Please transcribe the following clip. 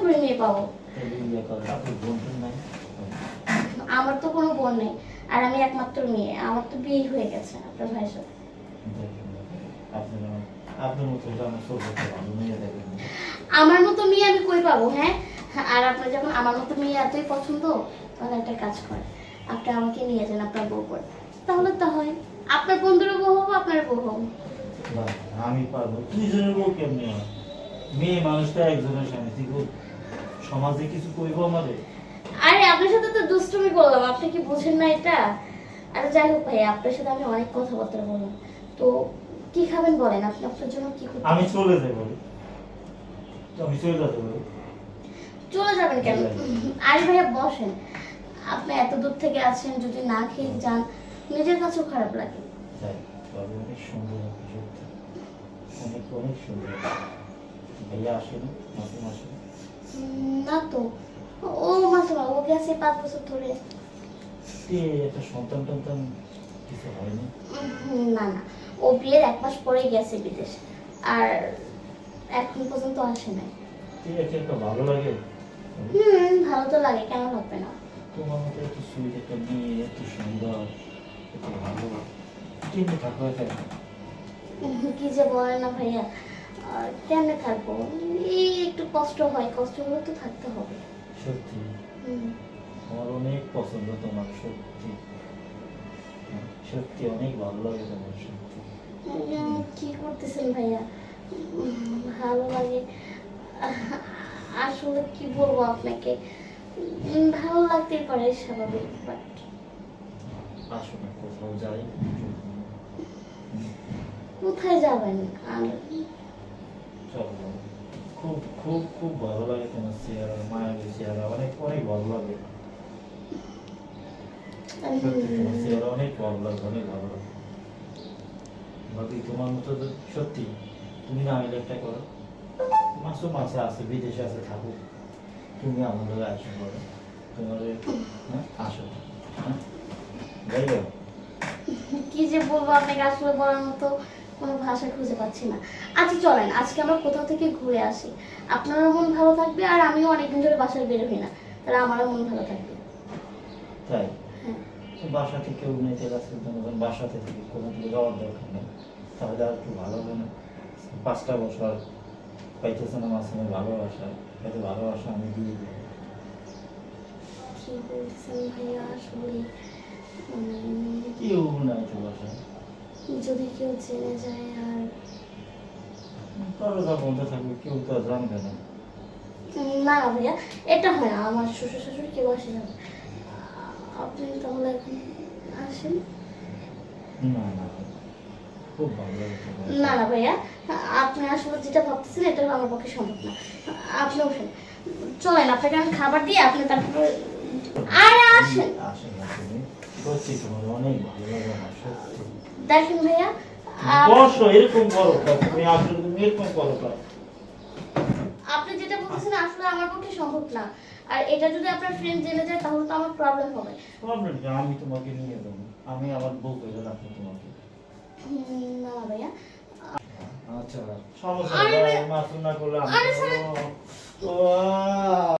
করে নিয়ে পাবো। আমার তো কোনো বোন নেই। আর আমি একমাত্র মেয়ে। আমার তো বিয়ে হয়ে গেছে আপনার ভাইয়ের সাথে। আমার মতো মেয়ে আমি কই পাবো হ্যাঁ? আর আপনার যখন আমার মতো মেয়ে এতই পছন্দ, তাহলে একটা কাজ করেন। আপনি আমাকে নিয়ে যান আপনার বউ করে। তাহলে তো হয়। আপনার বন্ধুরও বউ হব, আপনার বউ হব। আমি পারব দুইজনের বউ কেমনি হয়? মেয়ে মানুষটা একজনের তুই খুব সমাজে কিছু কইব আমাদের? আরে আপনার সাথে তো দুষ্টুমি করলাম আপনি কি বুঝেন না এটা? আর যাই হোক ভাই আপনার সাথে আমি অনেক কথাবার্তা বললাম। তো কি খাবেন বলেন? আপনি আপনার জন্য কি করতে আমি চলে যাব আমি চলে পারি চলে যাবেন কেন? আরে ভাইয়া বসেন। আপনি এত দূর থেকে আছেন যদি না খেয়ে যান নিজের কাছেও খারাপ লাগে। অনেক সুন্দর অনেক অনেক সুন্দর। ভাইয়া আসেন মাসে মাসে না তো ও মাসে ও গেছে পাঁচ বছর ধরে একটা সন্তান টন্তান কিছু হয়নি না না ও বিয়ের এক মাস পরেই গেছে বিদেশে আর এখন পর্যন্ত আসে নাই ঠিক আছে একটা ভালো লাগে হুম ভালো তো লাগে কেন লাগবে না তোমার মতো এত সুইট একটা মেয়ে এত সুন্দর এত ভালো কেমনি কি যে বলেন না ভাইয়া আর কেমনে থাকব। এই একটু কষ্ট হয় কষ্ট হলে তো থাকতে হবে। সত্যি? আমার অনেক পছন্দ তোমার সত্যি। হ্যাঁ, সত্যি অনেক ভালো লাগে তোমার সত্যি। কি করতেছেন ভাইয়া? ভালো লাগে। আসলে কি বলব আপনাকে? ভালো লাগতেই পারে স্বাভাবিক বাট আসো না কোথাও যাই। কোথায় যাবেন? আর খুব খুব খুব ভালো লাগে তোমার চেহারা, মায়াবী চেহারা, অনেক অনেক ভালো লাগে। তুমি আমি আমাদের আসো হ্যাঁ আসো। হ্যাঁ কি যে বলব, আপনাকে আসলে বলার মতো কোনো ভাষা খুঁজে পাচ্ছি না। আচ্ছা চলেন আজকে আমরা কোথাও থেকে ঘুরে আসি। আপনারও মন ভালো থাকবে আর আমিও অনেকদিন ধরে বাসায় বের হই না। তাহলে আমারও মন ভালো থাকবে। তাই? হ্যাঁ। তো বাসা থেকে উন্নতির কাছে তোমাদের বাসা থেকে কোনো দিকে যাওয়ার দরকার নেই। তাহলে আর একটু ভালো হবে না। পাঁচটা বছর পাইতেছে না মাঝে মাঝে ভালোবাসা। এত ভালোবাসা আমি দিয়ে দিই। কি বলছেন ভাইয়া আসলে? উম, কেউ নাই তো বাসা যদি কেউ জেনে যায় আর দরজা বন্ধ থাকবে কেউ তো জানবে না। না ভাইয়া এটা হয় না আমার শ্বশুর শাশুড়ি কেউ আসে না। আপনি তাহলে এখন আসেন। না না খুব ভালো না না ভাইয়া আপনি আসলে যেটা ভাবতেছেন এটা আমার পক্ষে সম্ভব না। আপনি ওঠেন চলেন আপনাকে আমি খাবার দিয়ে আপনি তারপরে আরে আসেন। আসেন। সত্যি তোমার অনেক ভালো লাগে আমার সত্যি দেখেন ভাইয়া বসো এরকম করো তুমি আসলে তুমি এরকম করো আপনি যেটা বলতেছেন আসলে আমার পক্ষে সম্ভব না। আর এটা যদি আপনার ফ্রেন্ড জেনে যায় তাহলে তো আমার প্রবলেম হবে। প্রবলেম কি? আমি তোমাকে নিয়ে যাব। আমি আমার বউ করে রাখব তোমাকে। না ভাইয়া। আচ্ছা সমস্যা না